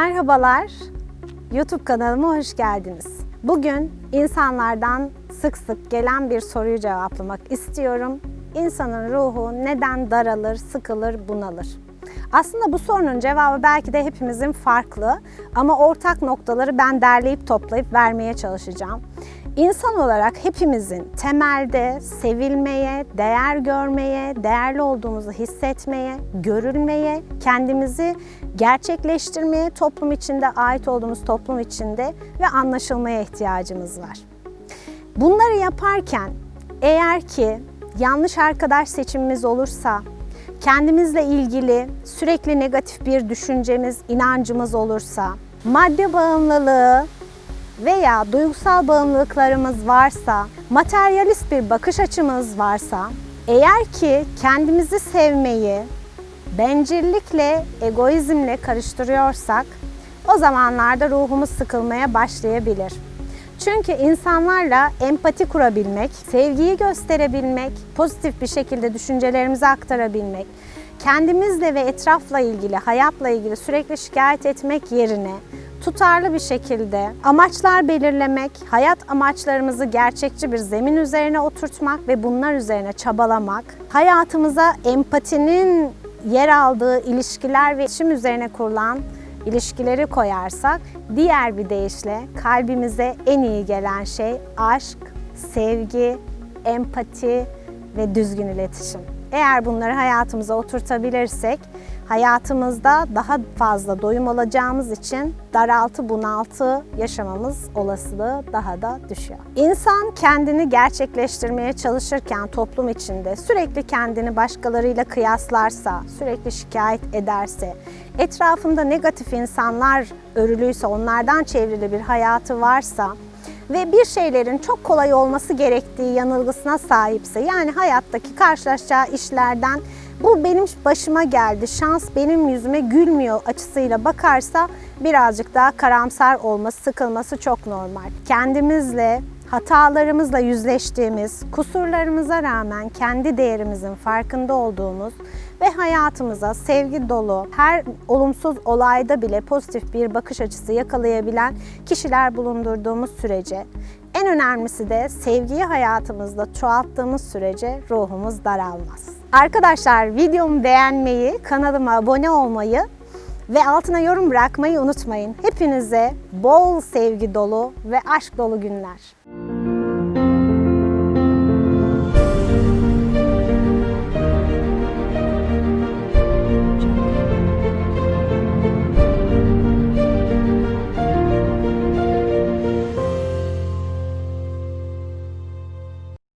Merhabalar, YouTube kanalıma hoş geldiniz. Bugün insanlardan sık sık gelen bir soruyu cevaplamak istiyorum. İnsanın ruhu neden daralır, sıkılır, bunalır? Aslında bu sorunun cevabı belki de hepimizin farklı ama ortak noktaları ben derleyip toplayıp vermeye çalışacağım. İnsan olarak hepimizin temelde sevilmeye, değer görmeye, değerli olduğumuzu hissetmeye, görülmeye, kendimizi gerçekleştirmeye, toplum içinde, ait olduğumuz toplum içinde ve anlaşılmaya ihtiyacımız var. Bunları yaparken eğer ki yanlış arkadaş seçimimiz olursa, kendimizle ilgili sürekli negatif bir düşüncemiz, inancımız olursa, madde bağımlılığı veya duygusal bağımlılıklarımız varsa, materyalist bir bakış açımız varsa, eğer ki kendimizi sevmeyi bencillikle, egoizmle karıştırıyorsak, o zamanlarda ruhumuz sıkılmaya başlayabilir. Çünkü insanlarla empati kurabilmek, sevgiyi gösterebilmek, pozitif bir şekilde düşüncelerimizi aktarabilmek, kendimizle ve etrafla ilgili, hayatla ilgili sürekli şikayet etmek yerine tutarlı bir şekilde amaçlar belirlemek, hayat amaçlarımızı gerçekçi bir zemin üzerine oturtmak ve bunlar üzerine çabalamak, hayatımıza empatinin yer aldığı ilişkiler ve iletişim üzerine kurulan ilişkileri koyarsak, diğer bir deyişle kalbimize en iyi gelen şey aşk, sevgi, empati ve düzgün iletişim. Eğer bunları hayatımıza oturtabilirsek, hayatımızda daha fazla doyum olacağımız için daraltı, bunaltı yaşamamız olasılığı daha da düşüyor. İnsan kendini gerçekleştirmeye çalışırken toplum içinde sürekli kendini başkalarıyla kıyaslarsa, sürekli şikayet ederse, etrafında negatif insanlar örülüyse, onlardan çevrili bir hayatı varsa, ve bir şeylerin çok kolay olması gerektiği yanılgısına sahipse yani hayattaki karşılaşacağı işlerden bu benim başıma geldi, şans benim yüzüme gülmüyor açısıyla bakarsa birazcık daha karamsar olması, sıkılması çok normal. Kendimizle, hatalarımızla yüzleştiğimiz, kusurlarımıza rağmen kendi değerimizin farkında olduğumuz ve hayatımıza sevgi dolu, her olumsuz olayda bile pozitif bir bakış açısı yakalayabilen kişiler bulundurduğumuz sürece en önemlisi de sevgiyi hayatımızda çoğalttığımız sürece ruhumuz daralmaz. Arkadaşlar videomu beğenmeyi, kanalıma abone olmayı ve altına yorum bırakmayı unutmayın. Hepinize bol sevgi dolu ve aşk dolu günler.